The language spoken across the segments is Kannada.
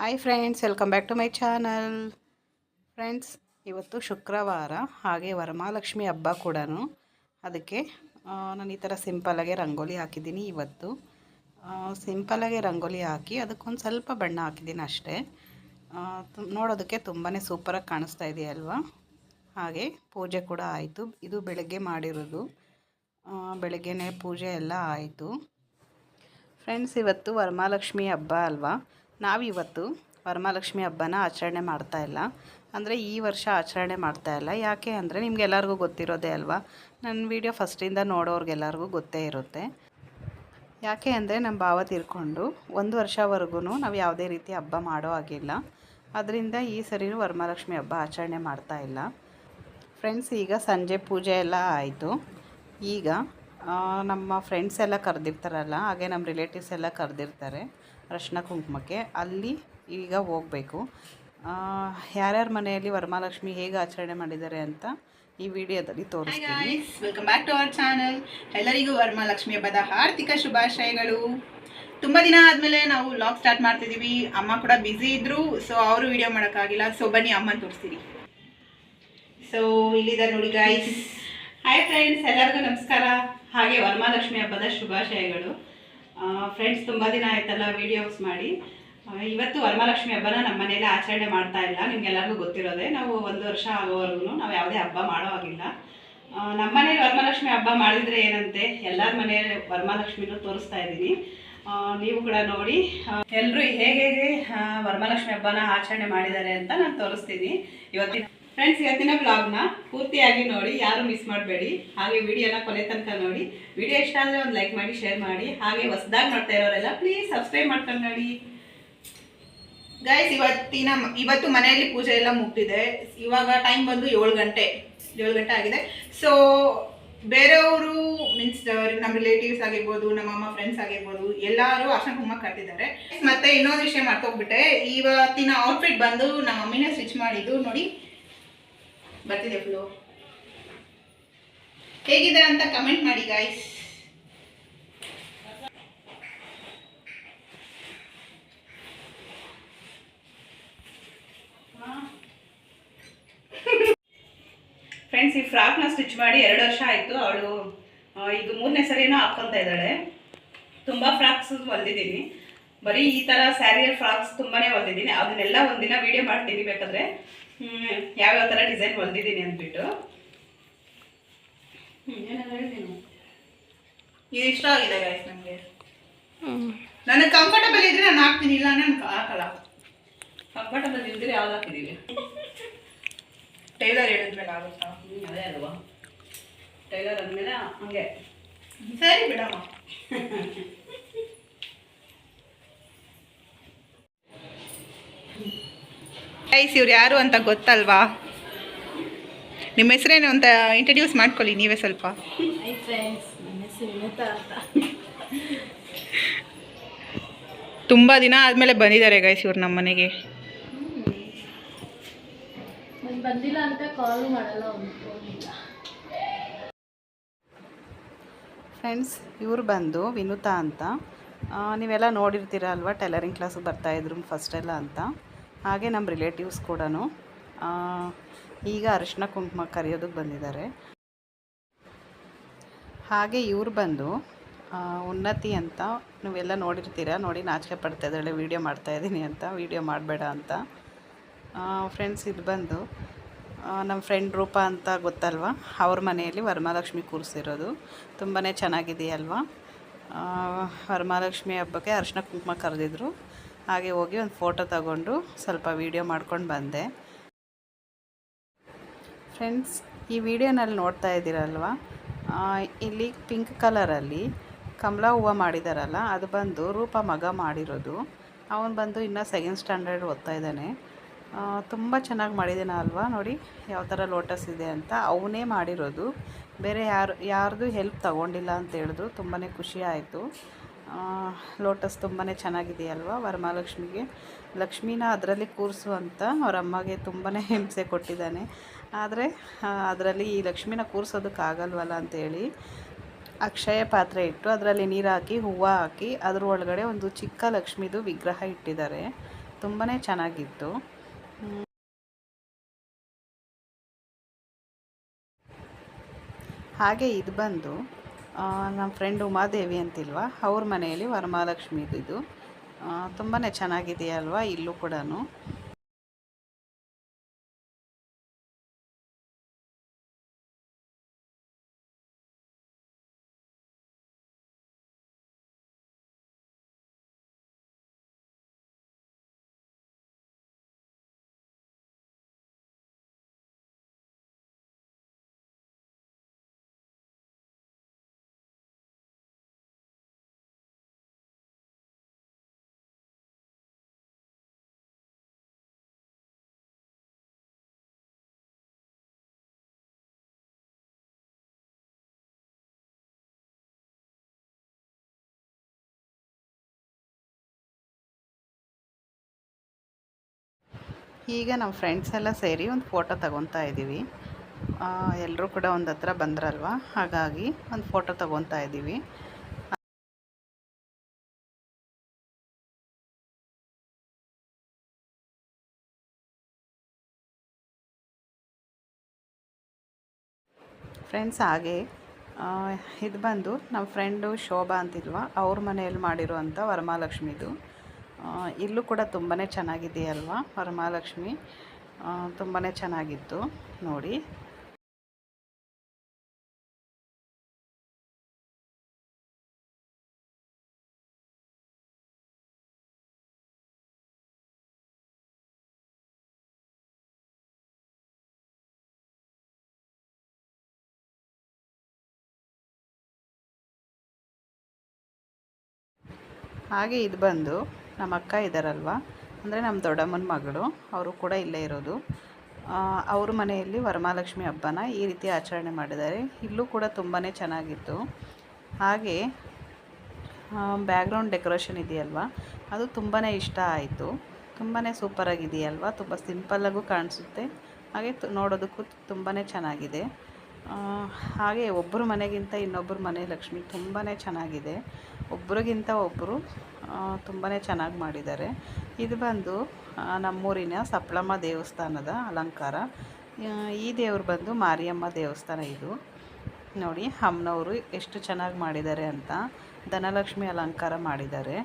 Hi friends welcome back to my channel friends ಇವತ್ತು ಶುಕ್ರವಾರ, ಹಾಗೆ ವರಮಹಾಲಕ್ಷ್ಮಿ ಹಬ್ಬ ಕೂಡ ಅದಕ್ಕೆ ನಾನು ಈ ಥರ ಸಿಂಪಲಾಗೆ ರಂಗೋಲಿ ಹಾಕಿದ್ದೀನಿ ಇವತ್ತು. ಸಿಂಪಲಾಗೆ ರಂಗೋಲಿ ಹಾಕಿ ಅದಕ್ಕೊಂದು ಸ್ವಲ್ಪ ಬಣ್ಣ ಹಾಕಿದ್ದೀನಿ ಅಷ್ಟೇ. ನೋಡೋದಕ್ಕೆ ತುಂಬಾ ಸೂಪರಾಗಿ ಕಾಣಿಸ್ತಾ ಇದೆಯಲ್ವಾ ಹಾಗೆ ಪೂಜೆ ಕೂಡ ಆಯಿತು. ಇದು ಬೆಳಗ್ಗೆ ಮಾಡಿರೋದು. ಬೆಳಗ್ಗೆನೇ ಪೂಜೆ ಎಲ್ಲ ಆಯಿತು. ಫ್ರೆಂಡ್ಸ್ ಇವತ್ತು ವರಮಹಾಲಕ್ಷ್ಮಿ ಹಬ್ಬ ಅಲ್ವಾ? ನಾವಿವತ್ತು ವರಮಹಾಲಕ್ಷ್ಮಿ ಹಬ್ಬನ ಆಚರಣೆ ಮಾಡ್ತಾ ಇಲ್ಲ. ಅಂದರೆ ಈ ವರ್ಷ ಆಚರಣೆ ಮಾಡ್ತಾ ಇಲ್ಲ. ಯಾಕೆ ಅಂದರೆ ನಿಮ್ಗೆಲ್ಲರಿಗೂ ಗೊತ್ತಿರೋದೇ ಅಲ್ವಾ? ನನ್ನ ವಿಡಿಯೋ ಫಸ್ಟಿಂದ ನೋಡೋರ್ಗೆಲ್ಲರಿಗೂ ಗೊತ್ತೇ ಇರುತ್ತೆ. ಯಾಕೆ ಅಂದರೆ ನಮ್ಮ ಭಾವ ತೀರ್ಕೊಂಡು ಒಂದು ವರ್ಷವರೆಗೂ ನಾವು ಯಾವುದೇ ರೀತಿ ಹಬ್ಬ ಮಾಡೋ ಆಗಿಲ್ಲ ಅದರಿಂದ ಈ ಸರಿನೂ ವರಮಹಾಲಕ್ಷ್ಮಿ ಹಬ್ಬ ಆಚರಣೆ ಮಾಡ್ತಾ ಇಲ್ಲ. ಫ್ರೆಂಡ್ಸ್ ಈಗ ಸಂಜೆ ಪೂಜೆ ಎಲ್ಲ ಆಯಿತು. ಈಗ ನಮ್ಮ ಫ್ರೆಂಡ್ಸ್ ಎಲ್ಲ ಕರೆದಿರ್ತಾರಲ್ಲ, ಹಾಗೆ ನಮ್ಮ ರಿಲೇಟಿವ್ಸ್ ಎಲ್ಲ ಕರೆದಿರ್ತಾರೆ. ಅರಶಿನ ಕುಂಕುಮಕ್ಕೆ. ಅಲ್ಲಿ ಈಗ ಹೋಗಬೇಕು. ಯಾರ್ಯಾರ ಮನೆಯಲ್ಲಿ ವರಮಹಾಲಕ್ಷ್ಮಿ ಹೇಗೆ ಆಚರಣೆ ಮಾಡಿದ್ದಾರೆ ಅಂತ ಈ ವಿಡಿಯೋದಲ್ಲಿ ತೋರಿಸ್ತೀನಿ. Welcome back to our channel ಎಲ್ಲರಿಗೂ ವರಮಹಾಲಕ್ಷ್ಮಿ ಹಬ್ಬದ ಆರ್ಥಿಕ ಶುಭಾಶಯಗಳು. ತುಂಬ ದಿನ ಆದಮೇಲೆ ನಾವು ಲಾಗ್ ಸ್ಟಾರ್ಟ್ ಮಾಡ್ತಿದ್ದೀವಿ ಅಮ್ಮ ಕೂಡ ಬ್ಯುಸಿ ಇದ್ರು ಸೊ ಅವರು ವಿಡಿಯೋ ಮಾಡೋಕ್ಕಾಗಿಲ್ಲ. ಸೊ ಬನ್ನಿ ಅಮ್ಮ ತೋರಿಸ್ತೀನಿ. ಸೊ ಇಲ್ಲಿದೆ ನೋಡಿ ಗಾಯ್ಸ್ ಹಾಯ್ ಫ್ರೆಂಡ್ಸ್ ಎಲ್ಲರಿಗೂ ನಮಸ್ಕಾರ. ಹಾಗೆ ವರಮಹಾಲಕ್ಷ್ಮಿ ಹಬ್ಬದ ಶುಭಾಶಯಗಳು. ಫ್ರೆಂಡ್ಸ್ ತುಂಬ ದಿನ ಆಯ್ತಲ್ಲ ವಿಡಿಯೋಸ್ ಮಾಡಿ. ಇವತ್ತು ವರಮಹಾಲಕ್ಷ್ಮಿ ಹಬ್ಬನ ನಮ್ಮ ಮನೇಲಿ ಆಚರಣೆ ಮಾಡ್ತಾ ಇಲ್ಲ, ನಿಮ್ಗೆಲ್ಲರಿಗೂ ಗೊತ್ತಿರೋದೆ. ನಾವು ಒಂದು ವರ್ಷ ಆಗೋವರೆಗೂ ನಾವು ಯಾವುದೇ ಹಬ್ಬ ಮಾಡೋ ಹಾಗಿಲ್ಲ. ನಮ್ಮ ಮನೇಲಿ ವರಮಹಾಲಕ್ಷ್ಮಿ ಹಬ್ಬ ಮಾಡಿದ್ರೆ ಏನಂತೆ? ಎಲ್ಲರ ಮನೆಯಲ್ಲಿ ವರಮಹಾಲಕ್ಷ್ಮಿನೂ ತೋರಿಸ್ತಾ ಇದ್ದೀನಿ. ನೀವು ಕೂಡ ನೋಡಿ. ಎಲ್ಲರೂ ಹೇಗೆ ವರಮಹಾಲಕ್ಷ್ಮಿ ಹಬ್ಬನ ಆಚರಣೆ ಮಾಡಿದ್ದಾರೆ ಅಂತ ನಾನು ತೋರಿಸ್ತೀನಿ. ಇವತ್ತಿನ ಫ್ರೆಂಡ್ಸ್ ಇವತ್ತಿನ ಬ್ಲಾಗ್ನ ಪೂರ್ತಿಯಾಗಿ ನೋಡಿ, ಯಾರು ಮಿಸ್ ಮಾಡಬೇಡಿ. ಹಾಗೆ ವಿಡಿಯೋನ ಕೊನೆ ತನಕ ನೋಡಿ. ವಿಡಿಯೋ ಇಷ್ಟ ಆದರೆ ಒಂದು ಲೈಕ್ ಮಾಡಿ ಶೇರ್ ಮಾಡಿ. ಹಾಗೆ ಹೊಸದಾಗಿ ಮಾಡ್ತಾ ಇರೋರೆಲ್ಲ ಪ್ಲೀಸ್ ಸಬ್ಸ್ಕ್ರೈಬ್ ಮಾಡ್ಕೊಂಡು ನೋಡಿ ಗೈಸ್ ಇವತ್ತಿನ ಇವತ್ತು ಮನೆಯಲ್ಲಿ ಪೂಜೆ ಎಲ್ಲ ಮುಗ್ದಿದೆ. ಇವಾಗ ಟೈಮ್ ಬಂದು ಏಳು ಗಂಟೆ. ಏಳು ಗಂಟೆ ಆಗಿದೆ. ಸೊ ಬೇರೆಯವರು ಮೀನ್ಸ್ ನಮ್ಮ ರಿಲೇಟಿವ್ಸ್ ಆಗಿರ್ಬೋದು, ನಮ್ಮ ಅಮ್ಮ ಫ್ರೆಂಡ್ಸ್ ಆಗಿರ್ಬೋದು, ಎಲ್ಲರೂ ಅರ್ಶನ ಕುಮ್ಮ ಕಟ್ಟಿದ್ದಾರೆ. ಮತ್ತೆ ಇನ್ನೊಂದು ವಿಷಯ ಮಾಡ್ಕೋಗ್ಬಿಟ್ಟೆ ಇವತ್ತಿನ ಔಟ್ಫಿಟ್ ಬಂದು ನಮ್ಮ ಮಮ್ಮಿನೇ ಸ್ವಿಚ್ ಮಾಡಿದ್ದು. ನೋಡಿ ಬರ್ತಿದೆ ಫ್ಲೋ ಹೇಗಿದೆ ಅಂತ ಕಮೆಂಟ್ ಮಾಡಿ ಗಾಯ್ಸ್ ಫ್ರೆಂಡ್ಸ್ ಈ ಫ್ರಾಕ್ನ ಸ್ಟಿಚ್ ಮಾಡಿ ಎರಡು ವರ್ಷ ಆಯಿತು. ಅವಳು ಇದು ಮೂರನೇ ಸರಿನೂ ಹಾಕ್ಕೊಂತ ಇದ್ದಾಳೆ. ತುಂಬ ಫ್ರಾಕ್ಸ್ ಹೊಲ್ದಿದ್ದೀನಿ. ಬರೀ ಈ ಥರ ಸ್ಯಾರಿಯಲ್ ಫ್ರಾಕ್ಸ್ ತುಂಬಾ ಹೊಲ್ದಿದ್ದೀನಿ. ಅದನ್ನೆಲ್ಲ ಒಂದಿನ ವೀಡಿಯೋ ಮಾಡ್ತೀನಿ ಬೇಕಾದ್ರೆ. ಯಾವ್ಯಾವ ಥರ ಡಿಸೈನ್ ಹೊಲ್ದಿದ್ದೀನಿ ಅಂದ್ಬಿಟ್ಟು. ಇದು ಇಷ್ಟ ಆಗಿದೆ ಗೈಸ್ ನನಗೆ ನನಗೆ ಕಂಫರ್ಟಬಲ್ ಇದ್ರೆ ನಾನು ಹಾಕ್ತೀನಿ ಇಲ್ಲ ನಾನು ಹಾಕಲ್ಲ. ಕಂಫರ್ಟಬಲ್ ಇದ್ರೆ ಯಾವ್ದು ಹಾಕಿದ್ದೀವಿ ಟೈಲರ್ ಹೇಳಿದ್ಮೇಲೆ ಆಗುತ್ತಾ? ಹ್ಮ್, ಅದೇ ಅಲ್ವಾ? ಟೈಲರ್ ಅಂದಮೇಲೆ ಹಂಗೆ. ಸರಿ ಬಿಡಮ್ಮ. ಗೈಸ್ ಇವ್ರು ಯಾರು ಅಂತ ಗೊತ್ತಲ್ವಾ? ನಿಮ್ಮ ಹೆಸರೇನು ಅಂತ ಇಂಟ್ರಡ್ಯೂಸ್ ಮಾಡ್ಕೊಳ್ಳಿ ನೀವೇ ಸ್ವಲ್ಪ. ಹೈ ಫ್ರೆಂಡ್ಸ್ ನನ್ನ ಹೆಸರು ವಿನುತಾ ಅಂತ. ತುಂಬ ದಿನ ಆದಮೇಲೆ ಬಂದಿದ್ದಾರೆ ಗೈಸ್ ಇವ್ರು ನಮ್ಮ ಮನೆಗೆ. ನಾನು ಬಂದಿಲ್ಲ ಅಂತ ಕಾಲ್ ಮಾಡಲ್ಲ ಒಂದು ಫ್ರೆಂಡ್ಸ್ ಇವ್ರು ಬಂದು ವಿನುತಾ ಅಂತ. ಆ, ನೀವೆಲ್ಲ ನೋಡಿರ್ತೀರ ಅಲ್ವಾ ಟೈಲರಿಂಗ್ ಕ್ಲಾಸಿಗೆ ಬರ್ತಾಯಿದ್ರು ಫಸ್ಟೆಲ್ಲ ಅಂತ. ಹಾಗೆ ನಮ್ಮ ರಿಲೇಟಿವ್ಸ್ ಕೂಡ ಈಗ ಅರಿಶಿನ ಕುಂಕುಮ ಕರೆಯೋದಕ್ಕೆ ಬಂದಿದ್ದಾರೆ. ಹಾಗೆ ಇವ್ರು ಬಂದು ಉನ್ನತಿ ಅಂತ ನೀವೆಲ್ಲ ನೋಡಿರ್ತೀರ? ನೋಡಿ, ನಾಚಿಕೆ ಪಡ್ತಾ ಇದ್ದಾಳೆ ವೀಡಿಯೋ ಮಾಡ್ತಾಯಿದ್ದೀನಿ ಅಂತ ವೀಡಿಯೋ ಮಾಡಬೇಡ ಅಂತ. ಫ್ರೆಂಡ್ಸ್ ಇದು ಬಂದು ನಮ್ಮ ಫ್ರೆಂಡ್ ರೂಪ ಅಂತ ಗೊತ್ತಲ್ವಾ? ಅವ್ರ ಮನೆಯಲ್ಲಿ ವರಮಹಾಲಕ್ಷ್ಮಿ ಕೂರಿಸಿರೋದು. ತುಂಬಾ ಚೆನ್ನಾಗಿದೆಯಲ್ವ? ವರಮಹಾಲಕ್ಷ್ಮಿ ಹಬ್ಬಕ್ಕೆ ಅರಿಶಿನ ಕುಂಕುಮ ಕರೆದಿದ್ರು. ಹಾಗೆ ಹೋಗಿ ಒಂದು ಫೋಟೋ ತಗೊಂಡು ಸ್ವಲ್ಪ ವೀಡಿಯೋ ಮಾಡ್ಕೊಂಡು ಬಂದೆ. ಫ್ರೆಂಡ್ಸ್, ಈ ವಿಡಿಯೋನಲ್ಲಿ ನೋಡ್ತಾ ಇದ್ದೀರಲ್ವ? ಇಲ್ಲಿ ಪಿಂಕ್ ಕಲರಲ್ಲಿ ಕಮಲ ಹೂವು ಮಾಡಿದಾರಲ್ಲ, ಅದು ಬಂದು ರೂಪ ಮಗ ಮಾಡಿರೋದು. ಅವನು ಬಂದು ಇನ್ನೂ ಸೆಕೆಂಡ್ ಸ್ಟ್ಯಾಂಡರ್ಡ್ ಓದ್ತಾ ಇದ್ದಾನೆ. ತುಂಬ ಚೆನ್ನಾಗಿ ಮಾಡಿದ್ದಾನೆ ಅಲ್ವಾ? ನೋಡಿ, ಯಾವ ಥರ ಲೋಟಸ್ ಇದೆ ಅಂತ. ಅವನೇ ಮಾಡಿರೋದು. ಬೇರೆ ಯಾರು, ಯಾರ್ದು ಹೆಲ್ಪ್ ತಗೊಂಡಿಲ್ಲ ಅಂತ ಹೇಳಿದ್ರು. ತುಂಬಾ ಖುಷಿ ಆಯಿತು. ಲೋಟಸ್ ತುಂಬಾ ಚೆನ್ನಾಗಿದೆಯಲ್ವಾ ವರಮಹಾಲಕ್ಷ್ಮಿಗೆ? ಲಕ್ಷ್ಮೀನ ಅದರಲ್ಲಿ ಕೂರಿಸು ಅಂತ ಅವ್ರ ಅಮ್ಮಗೆ ತುಂಬಾ ಹಿಂಸೆ ಕೊಟ್ಟಿದ್ದಾನೆ. ಆದರೆ ಅದರಲ್ಲಿ ಈ ಲಕ್ಷ್ಮೀನ ಕೂರಿಸೋದಕ್ಕಾಗಲ್ವಲ್ಲ ಅಂತೇಳಿ ಅಕ್ಷಯ ಪಾತ್ರೆ ಇಟ್ಟು ಅದರಲ್ಲಿ ನೀರು ಹಾಕಿ, ಹೂವು ಹಾಕಿ, ಅದ್ರ ಒಳಗಡೆ ಒಂದು ಚಿಕ್ಕ ಲಕ್ಷ್ಮಿದು ವಿಗ್ರಹ ಇಟ್ಟಿದ್ದಾರೆ. ತುಂಬಾ ಚೆನ್ನಾಗಿತ್ತು. ಹಾಗೆ ಇದು ಬಂದು ನಮ್ಮ ಫ್ರೆಂಡ್ ಉಮಾದೇವಿ ಅಂತಿಲ್ವಾ? ಅವ್ರ ಮನೆಯಲ್ಲಿ ವರಮಹಾಲಕ್ಷ್ಮಿದು ಇದು. ತುಂಬಾ ಚೆನ್ನಾಗಿದೆಯಲ್ವಾ ಇಲ್ಲೂ ಕೂಡ ಈಗ ನಮ್ಮ ಫ್ರೆಂಡ್ಸ್ ಎಲ್ಲ ಸೇರಿ ಒಂದು ಫೋಟೋ ತಗೊತಾ ಇದ್ದೀವಿ. ಎಲ್ಲರೂ ಕೂಡ ಒಂದು ಹತ್ರ ಬಂದ್ರಲ್ವ? ಹಾಗಾಗಿ ಒಂದು ಫೋಟೋ ತಗೊತಾ ಇದ್ದೀವಿ. ಫ್ರೆಂಡ್ಸ್ ಹಾಗೆ ಇದು ಬಂದು ನಮ್ಮ ಫ್ರೆಂಡು ಶೋಭಾ ಅಂತಿಲ್ವಾ? ಅವ್ರ ಮನೆಯಲ್ಲಿ ಮಾಡಿರುವಂಥ ವರಮಹಾಲಕ್ಷ್ಮಿದು. ಇಲ್ಲೂ ಕೂಡ ತುಂಬಾ ಚೆನ್ನಾಗಿದೆಯಲ್ವಾ ವರಮಹಾಲಕ್ಷ್ಮಿ? ತುಂಬಾ ಚೆನ್ನಾಗಿತ್ತು ನೋಡಿ. ಹಾಗೆ ಇದು ಬಂದು ನಮ್ಮ ಅಕ್ಕ ಇದ್ದಾರಲ್ವ ಅಂದರೆ ನಮ್ಮ ದೊಡ್ಡಮ್ಮನ ಮಗಳು, ಅವರು ಕೂಡ ಇಲ್ಲೇ ಇರೋದು. ಅವ್ರ ಮನೆಯಲ್ಲಿ ವರಮಹಾಲಕ್ಷ್ಮಿ ಹಬ್ಬನ ಈ ರೀತಿ ಆಚರಣೆ ಮಾಡಿದ್ದಾರೆ. ಇಲ್ಲೂ ಕೂಡ ತುಂಬಾ ಚೆನ್ನಾಗಿತ್ತು. ಹಾಗೆ ಬ್ಯಾಕ್ಗ್ರೌಂಡ್ ಡೆಕೋರೇಷನ್ ಇದೆಯಲ್ವ? ಅದು ತುಂಬಾ ಇಷ್ಟ ಆಯಿತು. ತುಂಬಾ ಸೂಪರಾಗಿದೆಯಲ್ವ ತುಂಬ ಸಿಂಪಲ್ಲಾಗೂ ಕಾಣಿಸುತ್ತೆ. ಹಾಗೆ ನೋಡೋದಕ್ಕೂ ತುಂಬಾ ಚೆನ್ನಾಗಿದೆ. ಹಾಗೆ ಒಬ್ಬರು ಮನೆಗಿಂತ ಇನ್ನೊಬ್ಬರ ಮನೆ ಲಕ್ಷ್ಮಿ ತುಂಬಾ ಚೆನ್ನಾಗಿದೆ. ಒಬ್ಬರಿಗಿಂತ ಒಬ್ಬರು ತುಂಬಾ ಚೆನ್ನಾಗಿ ಮಾಡಿದ್ದಾರೆ. ಇದು ಬಂದು ನಮ್ಮೂರಿನ ಸಪ್ಲಮ್ಮ ದೇವಸ್ಥಾನದ ಅಲಂಕಾರ. ಈ ದೇವ್ರು ಬಂದು ಮಾರಿಯಮ್ಮ ದೇವಸ್ಥಾನ ಇದು. ನೋಡಿ, ಅಮ್ಮನವರು ಎಷ್ಟು ಚೆನ್ನಾಗಿ ಮಾಡಿದ್ದಾರೆ ಅಂತ ಧನಲಕ್ಷ್ಮಿ ಅಲಂಕಾರ ಮಾಡಿದ್ದಾರೆ.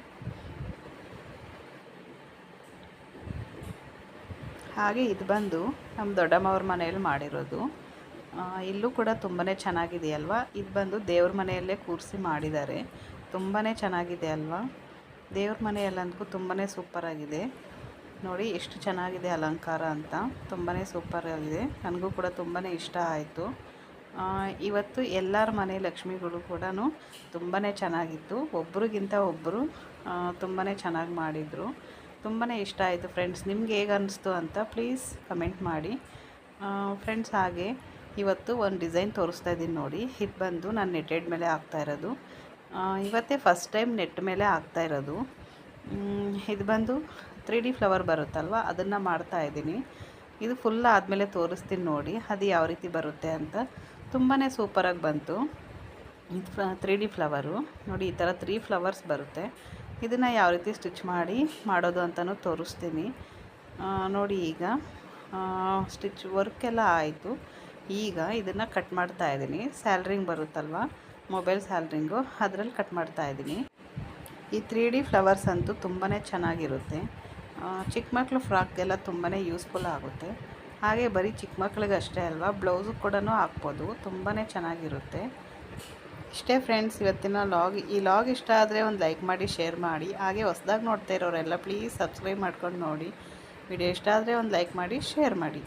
ಹಾಗೆ ಇದು ಬಂದು ನಮ್ಮ ದೊಡ್ಡಮ್ಮವ್ರ ಮನೆಯಲ್ಲಿ ಮಾಡಿರೋದು. ಇಲ್ಲೂ ಕೂಡ ತುಂಬಾ ಚೆನ್ನಾಗಿದೆಯಲ್ವಾ ಇದು ಬಂದು ದೇವ್ರ ಮನೆಯಲ್ಲೇ ಕೂರಿಸಿ ಮಾಡಿದ್ದಾರೆ. ತುಂಬಾ ಚೆನ್ನಾಗಿದೆ ಅಲ್ವಾ? ದೇವ್ರ ಮನೆಯಲ್ಲಂತೂ ತುಂಬಾ ಸೂಪರಾಗಿದೆ ನೋಡಿ, ಎಷ್ಟು ಚೆನ್ನಾಗಿದೆ ಅಲಂಕಾರ ಅಂತ. ತುಂಬಾ ಸೂಪರಾಗಿದೆ ನನಗೂ ಕೂಡ ತುಂಬಾ ಇಷ್ಟ ಆಯಿತು. ಇವತ್ತು ಎಲ್ಲರ ಮನೆ ಲಕ್ಷ್ಮಿಗಳು ಕೂಡ ತುಂಬಾ ಚೆನ್ನಾಗಿತ್ತು. ಒಬ್ರಿಗಿಂತ ಒಬ್ಬರು ತುಂಬಾ ಚೆನ್ನಾಗಿ ಮಾಡಿದರು. ತುಂಬಾ ಇಷ್ಟ ಆಯಿತು ಫ್ರೆಂಡ್ಸ್ ನಿಮ್ಗೆ ಹೇಗೆ ಅನ್ನಿಸ್ತು ಅಂತ ಪ್ಲೀಸ್ ಕಮೆಂಟ್ ಮಾಡಿ. ಫ್ರೆಂಡ್ಸ್ ಹಾಗೆ ಇವತ್ತು ಒಂದು ಡಿಸೈನ್ ತೋರಿಸ್ತಾ ಇದ್ದೀನಿ ನೋಡಿ. ಇದು ಬಂದು ನಾನು ನೆಟ್ಟೆಡ್ ಮೇಲೆ ಹಾಕ್ತಾ ಇರೋದು. ಇವತ್ತೇ ಫಸ್ಟ್ ಟೈಮ್ ನೆಟ್ ಮೇಲೆ ಹಾಕ್ತಾ ಇರೋದು. ಇದು ಬಂದು ತ್ರೀ ಡಿ ಫ್ಲವರ್ ಬರುತ್ತಲ್ವ? ಅದನ್ನು ಮಾಡ್ತಾ ಇದ್ದೀನಿ. ಇದು ಫುಲ್ ಆದಮೇಲೆ ತೋರಿಸ್ತೀನಿ ನೋಡಿ, ಅದು ಯಾವ ರೀತಿ ಬರುತ್ತೆ ಅಂತ. ತುಂಬಾ ಸೂಪರಾಗಿ ಬಂತು. ಇದು ತ್ರೀ ಡಿ ಫ್ಲವರು. ನೋಡಿ, ಈ ಥರ ತ್ರೀ ಫ್ಲವರ್ಸ್ ಬರುತ್ತೆ. ಇದನ್ನು ಯಾವ ರೀತಿ ಸ್ಟಿಚ್ ಮಾಡಿ ಮಾಡೋದು ಅಂತಲೂ ತೋರಿಸ್ತೀನಿ. ನೋಡಿ ಈಗ. ಸ್ಟಿಚ್ ವರ್ಕ್ ಎಲ್ಲ ಆಯಿತು. ಈಗ ಇದನ್ನು ಕಟ್ ಮಾಡ್ತಾ ಇದ್ದೀನಿ. ಸ್ಯಾಲ್ರಿಂಗ್ ಬರುತ್ತಲ್ವ? ಮೊಬೈಲ್ ಸ್ಯಾಲ್ರಿಂಗು ಅದರಲ್ಲಿ ಕಟ್ ಮಾಡ್ತಾ ಇದ್ದೀನಿ. ಈ ತ್ರೀ ಡಿ ಫ್ಲವರ್ಸ್ ಅಂತೂ ತುಂಬಾ ಚೆನ್ನಾಗಿರುತ್ತೆ. ಚಿಕ್ಕ ಮಕ್ಕಳು ಫ್ರಾಕ್ಗೆಲ್ಲ ತುಂಬಾ ಯೂಸ್ಫುಲ್ ಆಗುತ್ತೆ. ಹಾಗೆ ಬರೀ ಚಿಕ್ಕ ಮಕ್ಳಿಗಷ್ಟೇ ಅಲ್ವಾ ಬ್ಲೌಸು ಕೂಡ ಹಾಕ್ಬೋದು. ತುಂಬಾ ಚೆನ್ನಾಗಿರುತ್ತೆ. ಇಷ್ಟೇ ಫ್ರೆಂಡ್ಸ್ ಇವತ್ತಿನ ಲಾಗ್ ಈ ಲಾಗ್ ಇಷ್ಟ ಆದರೆ ಒಂದು ಲೈಕ್ ಮಾಡಿ ಶೇರ್ ಮಾಡಿ. ಹಾಗೆ ಹೊಸ್ದಾಗಿ ನೋಡ್ತಾ ಇರೋರೆಲ್ಲ ಪ್ಲೀಸ್ ಸಬ್ಸ್ಕ್ರೈಬ್ ಮಾಡ್ಕೊಂಡು ನೋಡಿ. ವಿಡಿಯೋ ಇಷ್ಟ ಆದರೆ ಒಂದು ಲೈಕ್ ಮಾಡಿ ಶೇರ್ ಮಾಡಿ.